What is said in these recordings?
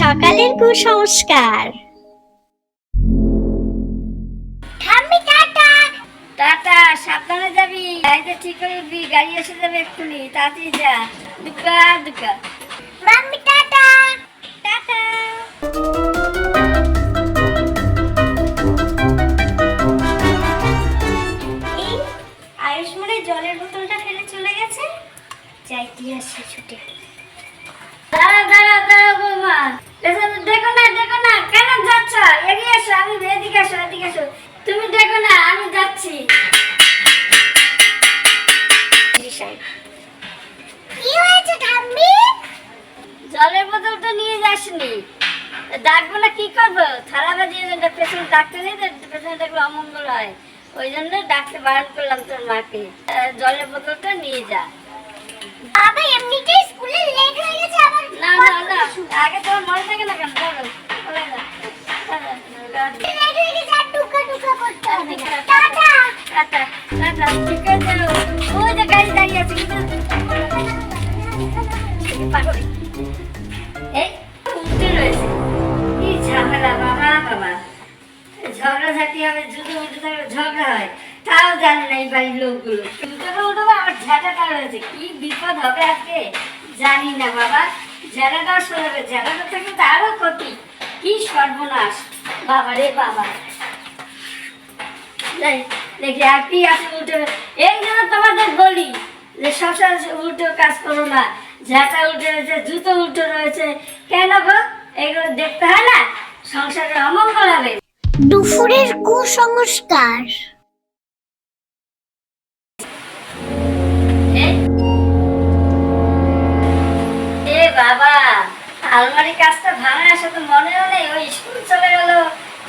সকালের কুসংস্কার। ঠাম্মি টাটা। টাটা সাবধানে যাবি। গাড়িতে ঠিক করে গাড়ি এসে যাবে এক্ষুনি। তাড়াতাড়ি যা। দুকা দুকা মাম্মি টাটা। টাটা। জলের বোতলটা ফেলে চলে গেছে? যাইতে আসছে ছুটে। দাঁড়া দাঁড়া দাঁড়া বৌমা। দেখো না দেখো না কেন যাচ্ছ? এগিয়ে এসো আমি এদিকে এসো এদিকে এসো। তুমি দেখো না আমি যাচ্ছি। কি হয়েছে ঠাম্মি? জলের বোতলটা নিয়ে যাসনি। ডাকবো না কি করব? থালা বাজিয়ে পেছনে ডাকতে নেই তো পেছনে দেখলে অমঙ্গল হয়। ওই জন্য ডাকতে বারণ করলাম তোর মাকে। জলের বোতলটা নিয়ে যা। বাবা এমনিতেই স্কুলে লেট হয়ে গেছে ঝগড়াঝাটি হবে জুতো থাকলে ঝগড়া হয় তাও জানে না এই বাড়ির লোকগুলো জুতোটা উঠবো আমার ঝাঁটাটা রয়েছে কি বিপদ হবে আজকে জানি না বাবা থেকে তো আরও ক্ষতি। কি সর্বনাশ। বাবা রে বাবা। দেখি আছে এই জন্য তোমাদের বলি, যে সবসময় উল্টো কাজ করো না। ঝাঁটা উল্টে রয়েছে, জুতো উল্টো রয়েছে। কেন গো? এগুলো দেখতে হয় না? সংসারে অমঙ্গল হবে। দুপুরের কুসংস্কার। বাবা আলমারি কাজটা ভাঙা আসে তো মনেও নেই ওই স্কুল চলে গেল।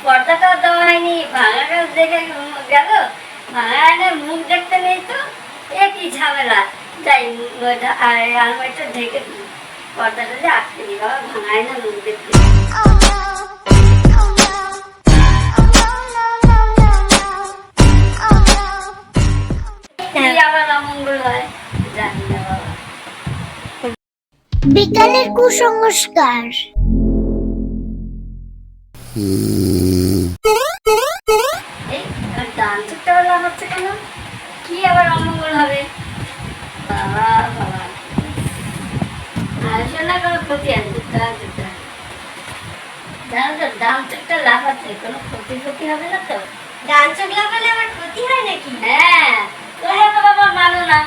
পর্দাটাও দেওয়া হয়নি, ভাঙা কাজ দেখে গেল। ভাঙা আয়নে মুখ দেখতে নেই তো? এ কি ঝামেলা? যাই আলমারিটা ঢেকে দিই। পর্দাটা যে আটকে দিই, বাবা ভাঙা আয়না মুখ দেখতে। বিকালের কুসংস্কার। এই আর ডান চোখটা বলা হচ্ছে কেন? কি আবার অমঙ্গল হবে? বাবা বাবা। আলোচনা কোনো ক্ষতি আছে দুটা দুটা জানো তো ডান চোখটা লাফাচ্ছে কোনো ক্ষতি ক্ষতি হবে না তো? ডান চোখ লাফালে আমার ক্ষতি হয় নাকি? হ্যাঁ। তোমরা তো বাবা মানো না।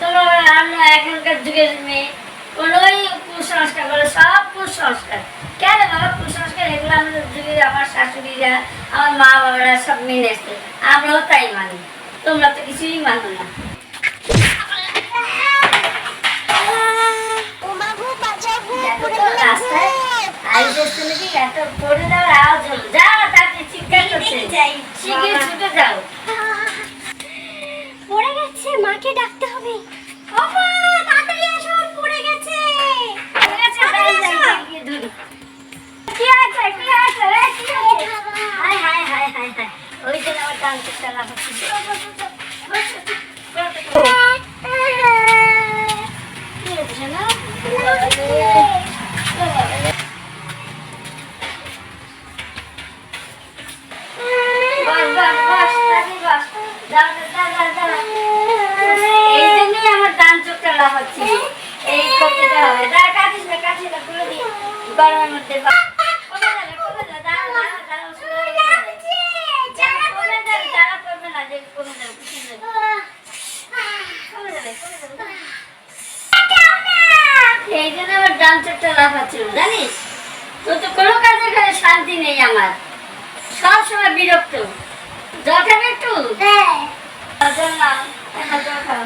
তোমরা আবার আমরা এখনকার যুগের মেয়ে। কোনোই কুসংস্কার বলে সব কুসংস্কার। কেন বাবা কুসংস্কার? এগুলো আমাদের যুগে আমার শাশুড়িরা আমার মা বাবারা সব মেনে আমরাও তাই মানি। তোমরা তো কিছুই মানো না। রাস্তায় আইসের নাকি এত পড়ে যাওয়ার আওয়াজ হলো। যাও তাকে চিৎকার করছে শিগগির ছুটে যাও। পড়ে গেছে মাকে ডাকতে হবে। এই করতে হবে কাটিস না কাটিস না খুলে দি গরমের মধ্যে ডান চোখটা জানিস? তোর তো কোনো কাজে শান্তি নেই আমার। সব সময় বিরক্ত। জল খাবে একটু? হ্যাঁ। জল না জল খাও।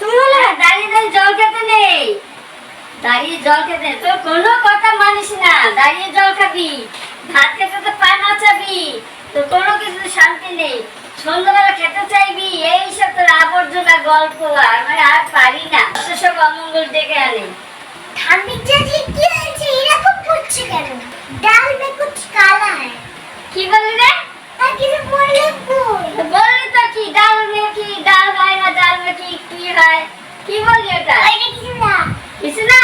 তুমি বলে দাঁড়িয়ে দাঁড়িয়ে জল খেতে নেই। দাঁড়িয়ে জল খেতে তোর কোনো কথা মানিস না। দাঁড়িয়ে জল খাবি। ভাত খেতে তো পা নাচাবি তোর কোনো কিছু শান্তি নেই। সন্ধ্যাবেলা খেতে চাইবি। এই সব তোর আবর্জনা গল্প। আর মানে আর করে ডেকে আনি। ঠান্ডির চাচি কি হয়েছে এরকম করছে কেন? ডাল মে কালা কি বললি রে? আর কিছু বললি তো কি ডাল মে কি ডাল হয় না ডাল মে কি কি হয়? কি বললি এটা কি কিছু না। কিছু না?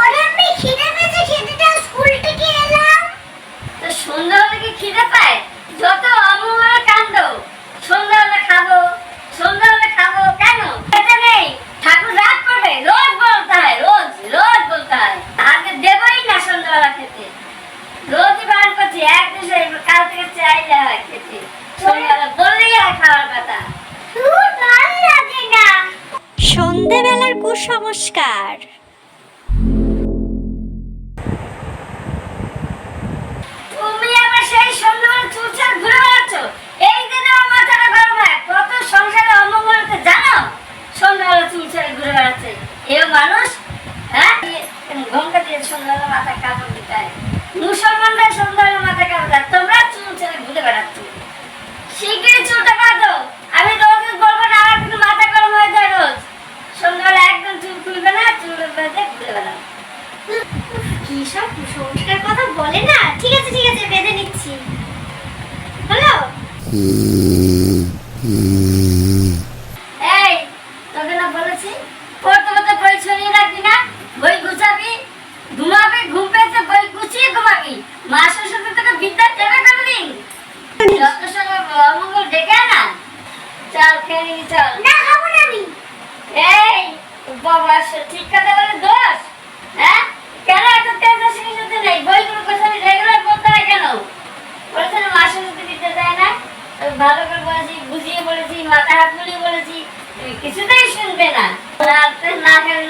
ওরে আমি খিদে পেয়েছে খিদে ডাল স্কুল থেকে এলাম। তো সন্ধ্যাবেলা কি খিদে পায়? যত অমূল্য কাণ্ড সন্ধ্যাবেলা খাব। সন্ধ্যেবেলার সন্ধেবেলার কুসংস্কার। দিচ্ছি হ্যালো? এই তোকে না বলেছি? পড়তে পড়তে বই ছড়িয়ে রাখবি না? বই গুছাবি? ঘুমাবি ঘুম পেয়েছে বই গুছিয়ে ঘুমাবি। মাসের সাথে তোকে বিদ্যা দেবে করবি যত সময় অমঙ্গল ডেকে না চল খেয়ে চল। না খাব না আমি। এই বাবা ঠিক কথা